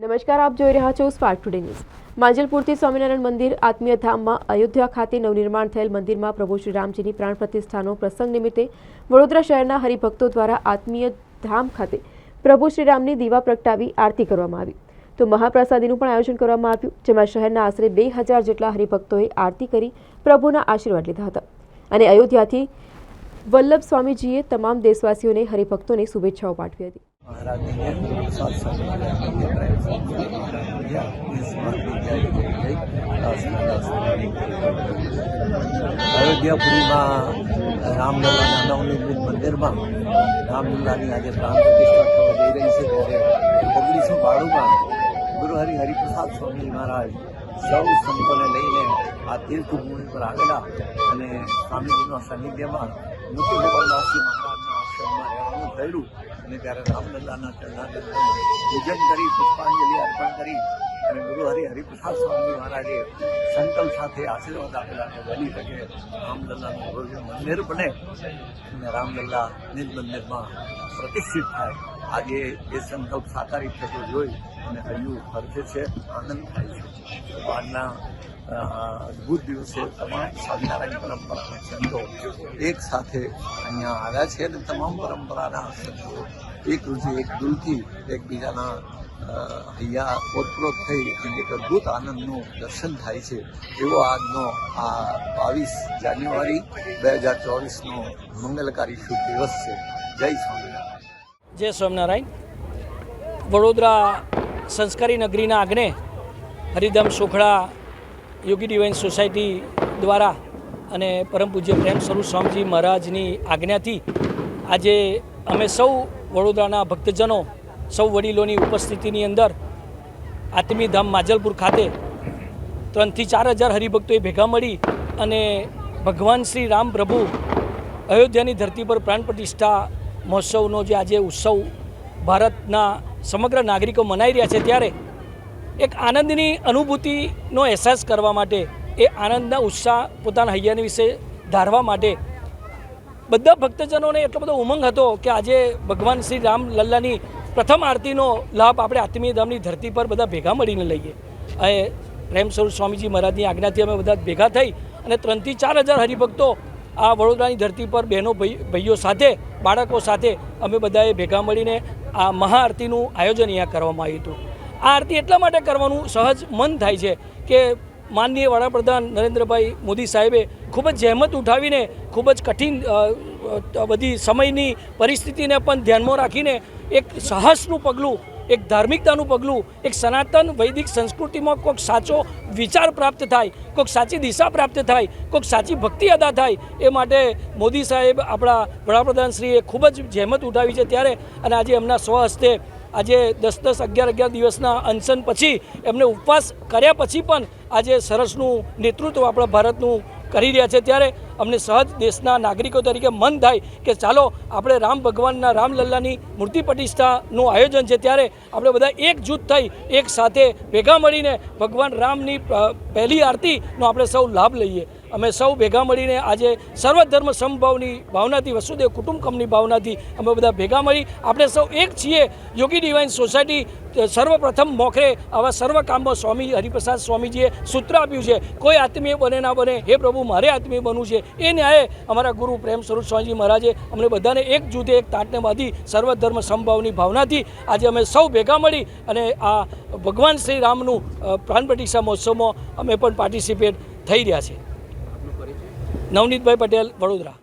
નમસ્કાર, આપ જોઈ રહ્યા છો સ્પાર્ક ટુડે ન્યૂઝ માંજલપુરથી સ્વામિનારાયણ મંદિર આત્મીય ધામમાં અયોધ્યા ખાતે નવનિર્માણ થયેલ મંદિરમાં પ્રભુ શ્રી રામજીની પ્રાણ પ્રતિષ્ઠાનો પ્રસંગ નિમિત્તે વડોદરા શહેરના હરિભક્તો દ્વારા આત્મીય ધામ ખાતે પ્રભુ શ્રી રામની દીવા પ્રગટાવી આરતી કરવામાં આવી. તો મહાપ્રસાદીનું પણ આયોજન કરવામાં આવ્યું, જેમાં શહેરના આશરે બે હજાર જેટલા હરિભક્તોએ આરતી કરી પ્રભુના આશીર્વાદ લીધા હતા. અને અયોધ્યાથી વલ્લભ સ્વામીજીએ તમામ દેશવાસીઓને હરિભક્તોને શુભેચ્છાઓ પાઠવી હતી. महाराज ने साथ साथ किया इस बात की जय जय दास दास અયોધ્યાપુરીમાં રામલલ્લાના નવનિર્મિત મંદિરમાં રામલલ્લાની આજે પ્રાણ પ્રતિષ્ઠા થવા જઈ રહી છે ત્યારે ઓગણીસો બાણુંમાં ગુરુહરિ હરિપ્રસાદ સ્વામી મહારાજ સૌ સંતોને લઈને આ તીર્થભૂમિ પર આવેલા અને સ્વામીજીના સાનિધ્યમાં મુક્તિગોપાલદાસજી મહારાજના આશ્રમમાં રહેવાનું થયેલું અને ત્યારે રામલલ્લાના ચરણારવિંદનું પૂજન કરી, પુષ્પાંજલિ અર્પણ કરી અને ગુરુ હરિ હરિપ્રસાદ સ્વામી મહારાજે સંકલ્પ સાથે આશીર્વાદ આપેલા કે બની શકે. રામલલ્લાનું ભવ્ય મંદિર બને અને રામલલ્લા નિજ મંદિરમાં પ્રતિષ્ઠિત થાય. આજે એ સંકલ્પ સાકારિત થતો જોઈ અને હૈયું હર્ષે છે, આનંદ થાય છે. આજના અદ્ભુત દિવસે તમામ સ્વામિનારાયણ પરંપરાના સંતો એક સાથે અહીંયા આવ્યા છે અને તમામ પરંપરાના સંતો એક રૂચિ એક દિલથી એકબીજાના હૈયા ઓતપ્રોત થઈ અને એક અદ્ભુત આનંદનું દર્શન થાય છે એવો આજનો આ બાવીસ જાન્યુઆરી બે હજાર ચોવીસનો મંગલકારી શુભ દિવસ છે. જય સ્વામિનારાયણ. જય સ્વામિનારાયણ. વડોદરા સંસ્કારી નગરીના આંગણે હરિધામ સોખડા યોગી ડિવાઇન સોસાયટી દ્વારા અને પરમ પૂજ્ય પ્રેમ સ્વરૂપ સ્વામીજી મહારાજની આજ્ઞાથી આજે અમે સૌ વડોદરાના ભક્તજનો, સૌ વડીલોની ઉપસ્થિતિની અંદર આત્મીધામ માજલપુર ખાતે ત્રણથી ચાર હજાર હરિભક્તોએ ભેગા મળી અને ભગવાન શ્રી રામ પ્રભુ અયોધ્યાની ધરતી પર પ્રાણ પ્રતિષ્ઠા મહોત્સવનો જે આજે ઉત્સવ ભારતના સમગ્ર નાગરિકો મનાઈ રહ્યા છે ત્યારે એક આનંદની અનુભૂતિનો અહેસાસ કરવા માટે, એ આનંદના ઉત્સાહ પોતાના હૈયાની વિશે ધારવા માટે બધા ભક્તજનોને એટલો બધો ઉમંગ હતો કે આજે ભગવાન શ્રી રામ લલ્લાની પ્રથમ આરતીનો લાભ આપણે આત્મીય ધામની ધરતી પર બધા ભેગા મળીને લઈએ. અને પ્રેમસ્વરૂપ સ્વામીજી મહારાજની આજ્ઞાથી અમે બધા ભેગા થઈ અને ત્રણથી ચાર હજાર હરિભક્તો આ વડોદરાની ધરતી પર બહેનો, ભાઈ, ભાઈઓ સાથે, બાળકો સાથે અમે બધાએ ભેગા મળીને આ મહાઆરતીનું આયોજન અહીંયા કરવામાં આવ્યું હતું. આ આરતી એટલા માટે કરવાનું સહજ મન થાય છે કે માનનીય વડાપ્રધાન નરેન્દ્રભાઈ મોદી સાહેબે ખૂબ જ જહેમત ઉઠાવીને ખૂબ જ કઠિન બધી સમયની પરિસ્થિતિને પણ ધ્યાનમાં રાખીને એક સાહસનું પગલું, એક ધાર્મિકતાનું પગલું, એક સનાતન વૈદિક સંસ્કૃતિમાં કોઈક સાચો વિચાર પ્રાપ્ત થાય કોઈક સાચી દિશા પ્રાપ્ત થાય કોઈક સાચી ભક્તિ અદા થાય એ માટે મોદી સાહેબ આપણા વડાપ્રધાનશ્રીએ ખૂબ જ જહેમત ઉઠાવી છે ત્યારે અને આજે એમના સ્વહસ્તે આજે દસ દસ અગિયાર અગિયાર દિવસના અનશન પછી એમને ઉપવાસ કર્યા પછી પણ આજે સરસનું નેતૃત્વ આપણા ભારતનું કરી રહ્યા છે. ત્યારે અમને સહજ દેશના નાગરિકો તરીકે મન થાય કે ચાલો આપણે રામ ભગવાનના રામલલ્લાની મૂર્તિ પ્રતિષ્ઠાનું આયોજન છે ત્યારે આપણે બધા એકજૂથ થઈ, એક સાથે ભેગા મળીને ભગવાન રામની પહેલી આરતીનો આપણે સૌ લાભ લઈએ. અમે સૌ ભેગા મળીને આજે સર્વધર્મ સમભાવની ભાવનાથી, વસુદેવ કુટુંબકમની ભાવનાથી અમે બધા ભેગા મળી, આપણે સૌ એક છીએ. યોગી ડિવાઇન સોસાયટી સર્વપ્રથમ મોખરે આવા સર્વ કામમાં સ્વામી હરિપ્રસાદ સ્વામીજીએ સૂત્ર આપ્યું છે. કોઈ આત્મીય બને ના બને, હે પ્રભુ, મારે આત્મીય બનવું છે. એ ન્યાયે અમારા ગુરુ પ્રેમ સ્વરૂપ સ્વામીજી મહારાજે અમને બધાને એક જૂથે એક તાટને બાંધી સર્વધર્મ સંભાવની ભાવનાથી આજે અમે સૌ ભેગા મળી અને આ ભગવાન શ્રી રામનું પ્રાણ પ્રતિષ્ઠા મહોત્સવમાં અમે પણ પાર્ટિસિપેટ થઈ રહ્યા છે નવનીતભાઈ પટેલ, વડોદરા.